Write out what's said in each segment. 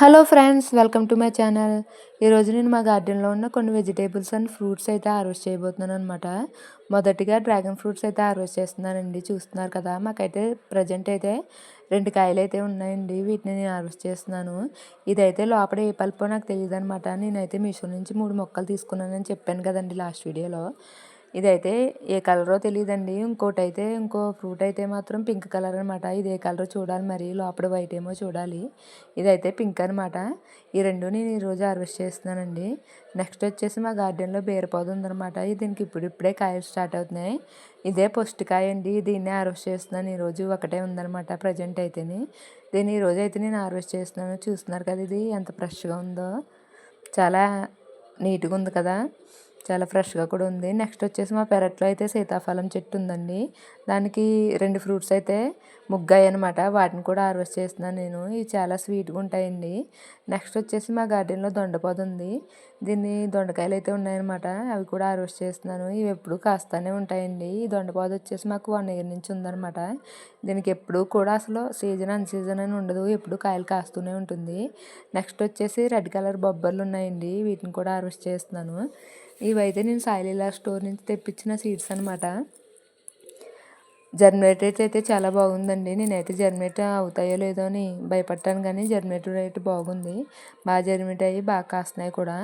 Hello friends welcome to my channel. ఈరోజు నేను మా గార్డెన్లో ఉన్న కొన్ని వెజిటేబుల్స్ అండ్ ఫ్రూట్స్ అయితే హార్వెస్ట్ చేయబోతున్నాను అనమాట మొదటిగా డ్రాగన్ ఫ్రూట్స్ అయితే హార్వెస్ట్ చేస్తున్నానండి. చూస్తున్నారు కదా మాకైతే ప్రజెంట్ అయితే రెండు కాయలు అయితే ఉన్నాయండి. వీటిని నేను హార్వెస్ట్ చేస్తున్నాను. ఇదైతే లోపల ఏ పల్పో నాకు తెలియదు అనమాట నేనైతే మీషో నుంచి మూడు మొక్కలు తీసుకున్నానని చెప్పాను కదండి లాస్ట్ వీడియోలో. ఇదైతే ఏ కలరో తెలియదండి ఇంకోటి అయితే ఇంకో ఫ్రూట్ అయితే మాత్రం పింక్ కలర్ అనమాట ఇది ఏ కలర్ చూడాలి మరి లోపల వైట్ ఏమో చూడాలి. ఇదైతే పింక్ అనమాట ఈ రెండు నేను ఈరోజు హార్వెస్ట్ చేస్తున్నానండి. నెక్స్ట్ వచ్చేసి మా గార్డెన్లో బీరపౌద ఉందనమాట దీనికి ఇప్పుడిప్పుడే కాయలు స్టార్ట్ అవుతున్నాయి. ఇదే పుష్టికాయ అండి. దీన్ని హార్వెస్ట్ చేస్తున్నాను. ఈరోజు ఒకటే ఉందనమాట ప్రజెంట్ అయితేని. దీన్ని ఈరోజు అయితే నేను హార్వెస్ట్ చేస్తున్నాను. చూస్తున్నారు కదా ఇది ఎంత ఫ్రెష్గా ఉందో. చాలా నీట్గా ఉంది కదా. చాలా ఫ్రెష్గా కూడా ఉంది. నెక్స్ట్ వచ్చేసి మా పెరట్లో అయితే సీతాఫలం చెట్టు ఉందండి. దానికి రెండు ఫ్రూట్స్ అయితే ముగ్గాయి అనమాట వాటిని కూడా హార్వెస్ట్ చేస్తున్నాను నేను. ఇవి చాలా స్వీట్గా ఉంటాయండి. నెక్స్ట్ వచ్చేసి మా గార్డెన్లో దొండపొద ఉంది. దీన్ని దొండకాయలు అయితే ఉన్నాయన్నమాట. అవి కూడా హార్వెస్ట్ చేస్తున్నాను. ఇవి ఎప్పుడు కాస్తూనే ఉంటాయండి. ఈ దొండపొద వచ్చేసి మాకు వన్ ఇయర్ నుంచి ఉందన్నమాట. దీనికి ఎప్పుడు కూడా అసలు సీజన్ అన్ సీజన్ అని ఉండదు. ఎప్పుడు కాయలు కాస్తూనే ఉంటుంది. నెక్స్ట్ వచ్చేసి రెడ్ కలర్ బొబ్బర్లు ఉన్నాయండి. వీటిని కూడా హార్వెస్ట్ చేస్తున్నాను. ఇవైతే నేను సాయిలీలా స్టోర్ నుంచి తెప్పించిన సీడ్స్ అనమాట జర్మినేటర్ అయితే చాలా బాగుందండి. నేనైతే జర్మినేట్ అవుతాయో లేదో అని భయపడ్డాను కానీ జర్మినేటర్ రేట్ బాగుంది. బాగా జర్మినేట్ అయ్యి బాగా కాస్తున్నాయి కూడా.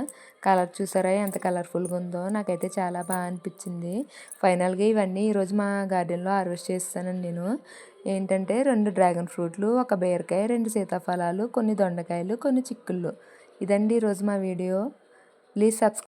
కలర్ చూసారా? ఎంత కలర్ఫుల్గా ఉందో నాకైతే చాలా బాగా అనిపించింది. ఫైనల్గా ఇవన్నీ ఈరోజు మా గార్డెన్లో హార్వెస్ట్ చేస్తానండి నేను. ఏంటంటే రెండు డ్రాగన్ ఫ్రూట్లు ఒక బీరకాయ రెండు సీతాఫలాలు కొన్ని దొండకాయలు కొన్ని చిక్కుళ్ళు. ఇదండి ఈరోజు మా వీడియో ప్లీజ్ సబ్స్క్రైబ్